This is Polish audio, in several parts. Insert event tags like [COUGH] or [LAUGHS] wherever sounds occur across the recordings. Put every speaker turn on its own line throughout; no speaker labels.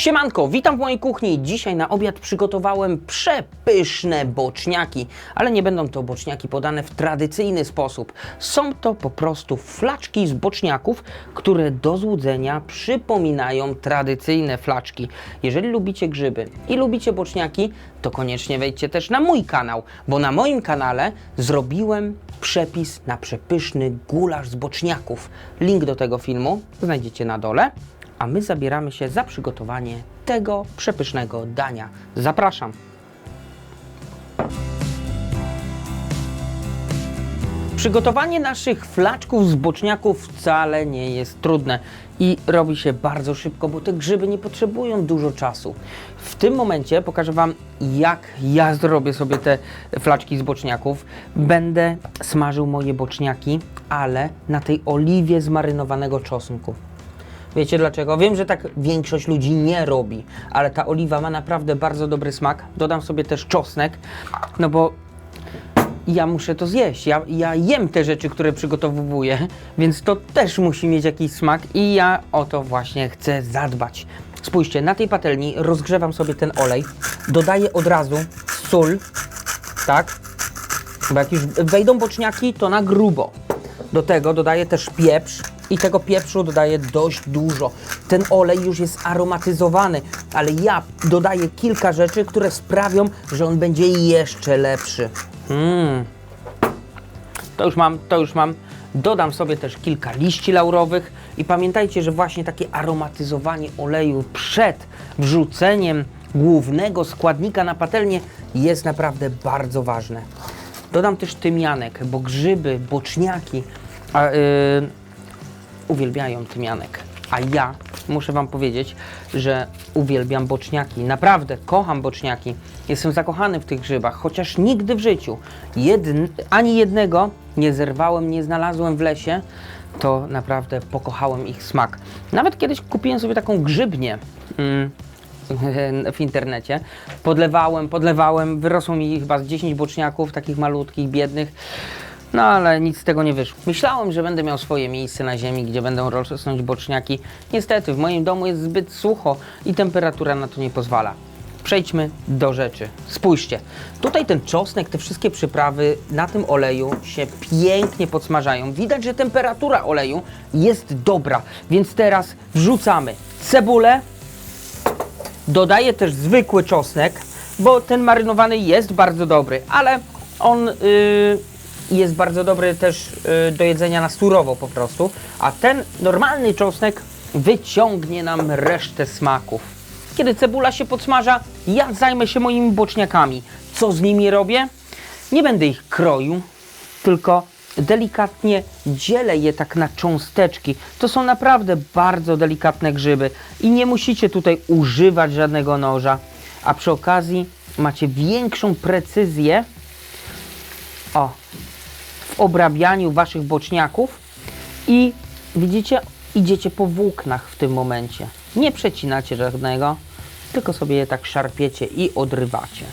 Siemanko, witam w mojej kuchni. Dzisiaj na obiad przygotowałem przepyszne boczniaki, ale nie będą to boczniaki podane w tradycyjny sposób. Są to po prostu flaczki z boczniaków, które do złudzenia przypominają tradycyjne flaczki. Jeżeli lubicie grzyby i lubicie boczniaki, to koniecznie wejdźcie też na mój kanał, bo na moim kanale zrobiłem przepis na przepyszny gulasz z boczniaków. Link do tego filmu znajdziecie na dole a my zabieramy się za przygotowanie tego przepysznego dania. Zapraszam. Przygotowanie naszych flaczków z boczniaków wcale nie jest trudne i robi się bardzo szybko, bo te grzyby nie potrzebują dużo czasu. W tym momencie pokażę Wam, jak ja zrobię sobie te flaczki z boczniaków. Będę smażył moje boczniaki, ale na tej oliwie zmarynowanego czosnku. Wiecie dlaczego? Wiem, że tak większość ludzi nie robi, ale ta oliwa ma naprawdę bardzo dobry smak. Dodam sobie też czosnek, no bo ja muszę to zjeść. Ja, ja jem te rzeczy, które przygotowuję, więc to też musi mieć jakiś smak i ja o to właśnie chcę zadbać. Spójrzcie, na tej patelni rozgrzewam sobie ten olej, dodaję od razu sól, tak? Bo jak już wejdą boczniaki, to na grubo. Do tego dodaję też pieprz i tego pieprzu dodaję dość dużo. Ten olej już jest aromatyzowany, ale ja dodaję kilka rzeczy, które sprawią, że on będzie jeszcze lepszy. Mm. To już mam, to już mam. Dodam sobie też kilka liści laurowych i pamiętajcie, że właśnie takie aromatyzowanie oleju przed wrzuceniem głównego składnika na patelnię jest naprawdę bardzo ważne. Dodam też tymianek, bo grzyby, boczniaki a, yy, uwielbiają tymianek. A ja muszę Wam powiedzieć, że uwielbiam boczniaki. Naprawdę kocham boczniaki. Jestem zakochany w tych grzybach, chociaż nigdy w życiu jedn, ani jednego nie zerwałem, nie znalazłem w lesie. To naprawdę pokochałem ich smak. Nawet kiedyś kupiłem sobie taką grzybnię. Mm, [LAUGHS] w internecie. Podlewałem, podlewałem, wyrosło mi chyba z 10 boczniaków, takich malutkich, biednych. No ale nic z tego nie wyszło. Myślałem, że będę miał swoje miejsce na ziemi, gdzie będą rosnąć boczniaki. Niestety, w moim domu jest zbyt sucho i temperatura na to nie pozwala. Przejdźmy do rzeczy. Spójrzcie, tutaj ten czosnek, te wszystkie przyprawy na tym oleju się pięknie podsmażają. Widać, że temperatura oleju jest dobra, więc teraz wrzucamy cebulę, Dodaję też zwykły czosnek, bo ten marynowany jest bardzo dobry, ale on y, jest bardzo dobry też y, do jedzenia na surowo po prostu, a ten normalny czosnek wyciągnie nam resztę smaków. Kiedy cebula się podsmaża, ja zajmę się moimi boczniakami. Co z nimi robię? Nie będę ich kroił, tylko delikatnie dzielę je tak na cząsteczki. To są naprawdę bardzo delikatne grzyby i nie musicie tutaj używać żadnego noża, a przy okazji macie większą precyzję o, obrabianiu waszych boczniaków i widzicie, idziecie po włóknach w tym momencie. Nie przecinacie żadnego, tylko sobie je tak szarpiecie i odrywacie.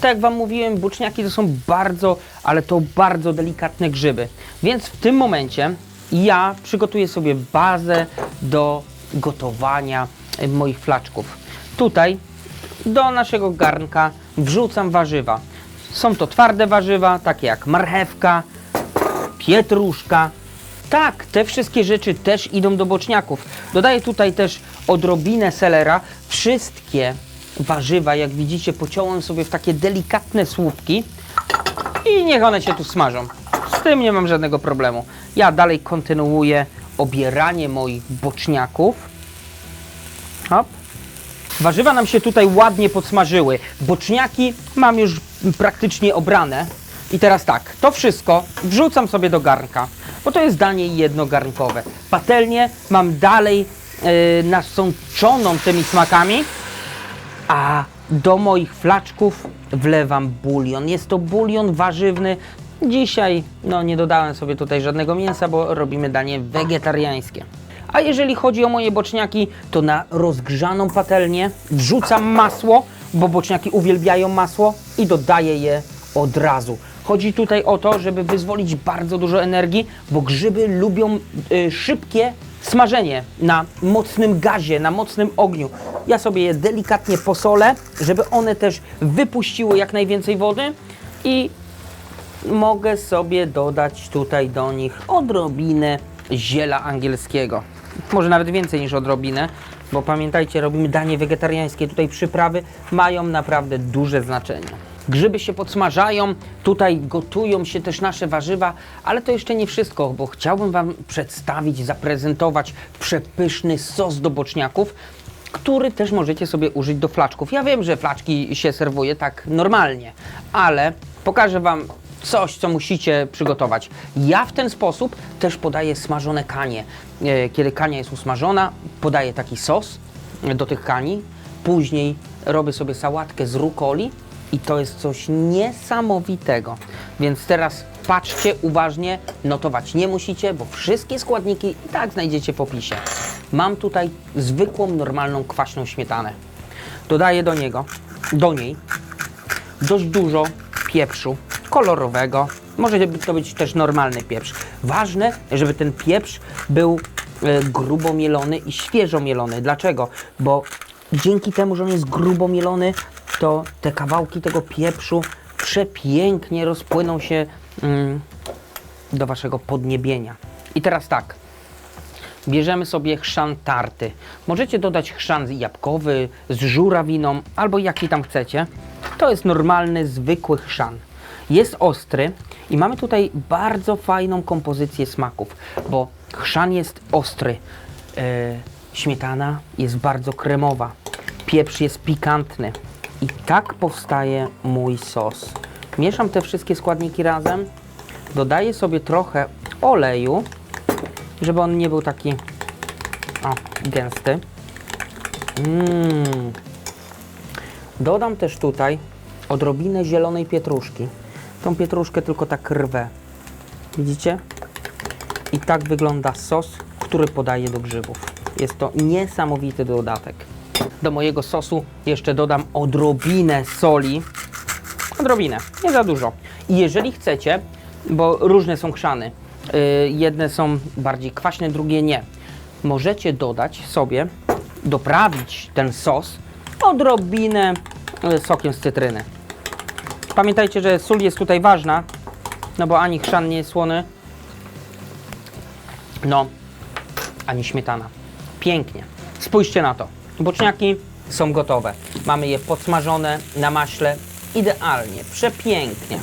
Tak jak Wam mówiłem, buczniaki to są bardzo, ale to bardzo delikatne grzyby. Więc w tym momencie ja przygotuję sobie bazę do gotowania e, moich flaczków. Tutaj do naszego garnka wrzucam warzywa. Są to twarde warzywa, takie jak marchewka, pietruszka. Tak, te wszystkie rzeczy też idą do boczniaków. Dodaję tutaj też odrobinę selera. Wszystkie warzywa, jak widzicie, pociąłem sobie w takie delikatne słupki i niech one się tu smażą. Z tym nie mam żadnego problemu. Ja dalej kontynuuję obieranie moich boczniaków. Hop. Warzywa nam się tutaj ładnie podsmażyły. Boczniaki mam już praktycznie obrane. I teraz tak, to wszystko wrzucam sobie do garnka, bo to jest danie jednogarnkowe. Patelnię mam dalej yy, nasączoną tymi smakami, a do moich flaczków wlewam bulion. Jest to bulion warzywny. Dzisiaj no, nie dodałem sobie tutaj żadnego mięsa, bo robimy danie wegetariańskie. A jeżeli chodzi o moje boczniaki, to na rozgrzaną patelnię wrzucam masło, bo boczniaki uwielbiają masło i dodaję je od razu. Chodzi tutaj o to, żeby wyzwolić bardzo dużo energii, bo grzyby lubią y, szybkie smażenie na mocnym gazie, na mocnym ogniu. Ja sobie je delikatnie posolę, żeby one też wypuściły jak najwięcej wody i mogę sobie dodać tutaj do nich odrobinę ziela angielskiego. Może nawet więcej niż odrobinę, bo pamiętajcie, robimy danie wegetariańskie. Tutaj przyprawy mają naprawdę duże znaczenie. Grzyby się podsmażają, tutaj gotują się też nasze warzywa, ale to jeszcze nie wszystko, bo chciałbym Wam przedstawić, zaprezentować przepyszny sos do boczniaków, który też możecie sobie użyć do flaczków. Ja wiem, że flaczki się serwuje tak normalnie, ale pokażę Wam coś, co musicie przygotować. Ja w ten sposób też podaję smażone kanie. E, Kiedy kania jest usmażona, podaję taki sos do tych kani. Później robię sobie sałatkę z rukoli i to jest coś niesamowitego. Więc teraz patrzcie uważnie, notować nie musicie, bo wszystkie składniki i tak znajdziecie w opisie. Mam tutaj zwykłą, normalną, kwaśną śmietanę. Dodaję do niego, do niej dość dużo pieprzu kolorowego. Może to być też normalny pieprz. Ważne, żeby ten pieprz był e, grubo mielony i świeżo mielony. Dlaczego? Bo dzięki temu, że on jest grubo mielony, to te kawałki tego pieprzu przepięknie rozpłyną się mm, do waszego podniebienia. I teraz tak. Bierzemy sobie chrzan tarty. Możecie dodać chrzan jabłkowy z żurawiną albo jaki tam chcecie. To jest normalny, zwykły chrzan. Jest ostry i mamy tutaj bardzo fajną kompozycję smaków, bo chrzan jest ostry, e, śmietana jest bardzo kremowa, pieprz jest pikantny i tak powstaje mój sos. Mieszam te wszystkie składniki razem, dodaję sobie trochę oleju, żeby on nie był taki o, gęsty. Mm. Dodam też tutaj odrobinę zielonej pietruszki. Tą pietruszkę tylko tak rwę. Widzicie? I tak wygląda sos, który podaję do grzybów. Jest to niesamowity dodatek. Do mojego sosu jeszcze dodam odrobinę soli. Odrobinę, nie za dużo. I jeżeli chcecie, bo różne są chrzany, yy, jedne są bardziej kwaśne, drugie nie. Możecie dodać sobie, doprawić ten sos odrobinę yy, sokiem z cytryny. Pamiętajcie, że sól jest tutaj ważna, no bo ani chrzan nie jest słony, no, ani śmietana. Pięknie. Spójrzcie na to. Boczniaki są gotowe. Mamy je podsmażone na maśle. Idealnie, przepięknie.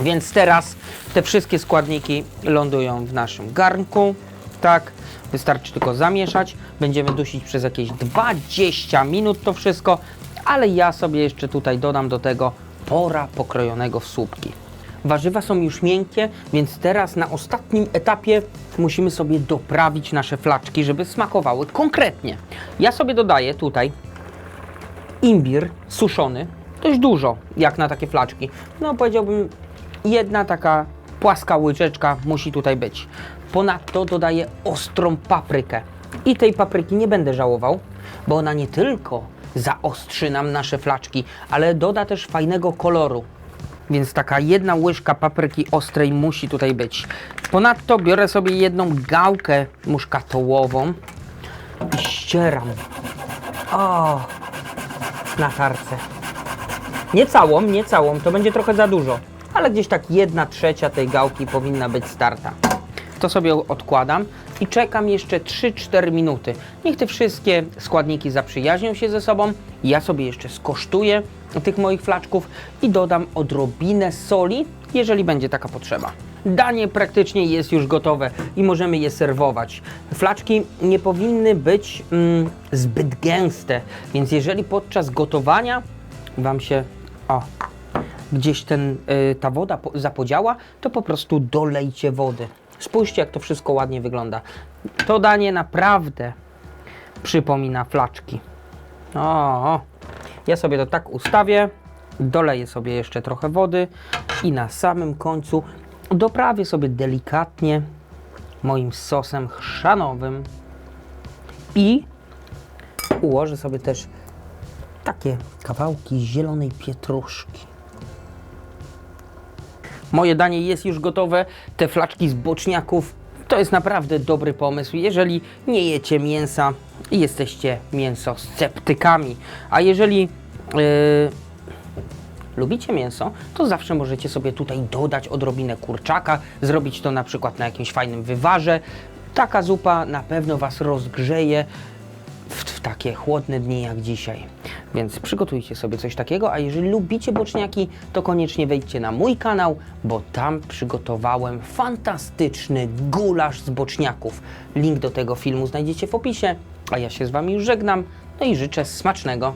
Więc teraz te wszystkie składniki lądują w naszym garnku. Tak, wystarczy tylko zamieszać. Będziemy dusić przez jakieś 20 minut to wszystko, ale ja sobie jeszcze tutaj dodam do tego pora pokrojonego w słupki. Warzywa są już miękkie, więc teraz na ostatnim etapie musimy sobie doprawić nasze flaczki, żeby smakowały konkretnie. Ja sobie dodaję tutaj imbir suszony, dość dużo jak na takie flaczki. No powiedziałbym jedna taka płaska łyczeczka musi tutaj być. Ponadto dodaję ostrą paprykę. I tej papryki nie będę żałował, bo ona nie tylko zaostrzy nam nasze flaczki, ale doda też fajnego koloru. Więc taka jedna łyżka papryki ostrej musi tutaj być. Ponadto biorę sobie jedną gałkę muszkatołową i ścieram. O, na tarce. Nie całą, nie całą, to będzie trochę za dużo, ale gdzieś tak jedna trzecia tej gałki powinna być starta. To sobie odkładam i czekam jeszcze 3-4 minuty. Niech te wszystkie składniki zaprzyjaźnią się ze sobą. Ja sobie jeszcze skosztuję tych moich flaczków i dodam odrobinę soli, jeżeli będzie taka potrzeba. Danie praktycznie jest już gotowe i możemy je serwować. Flaczki nie powinny być mm, zbyt gęste, więc jeżeli podczas gotowania Wam się o, gdzieś ten, y, ta woda po, zapodziała, to po prostu dolejcie wody. Spójrzcie, jak to wszystko ładnie wygląda. To danie naprawdę przypomina flaczki. O, ja sobie to tak ustawię, doleję sobie jeszcze trochę wody i na samym końcu doprawię sobie delikatnie moim sosem chrzanowym i ułożę sobie też takie kawałki zielonej pietruszki. Moje danie jest już gotowe. Te flaczki z boczniaków To jest naprawdę dobry pomysł, jeżeli nie jecie mięsa i jesteście mięsosceptykami. A jeżeli yy, lubicie mięso, to zawsze możecie sobie tutaj dodać odrobinę kurczaka, zrobić to na przykład na jakimś fajnym wywarze. Taka zupa na pewno Was rozgrzeje w, w takie chłodne dni jak dzisiaj. Więc przygotujcie sobie coś takiego, a jeżeli lubicie boczniaki, to koniecznie wejdźcie na mój kanał, bo tam przygotowałem fantastyczny gulasz z boczniaków. Link do tego filmu znajdziecie w opisie, a ja się z Wami już żegnam, no i życzę smacznego.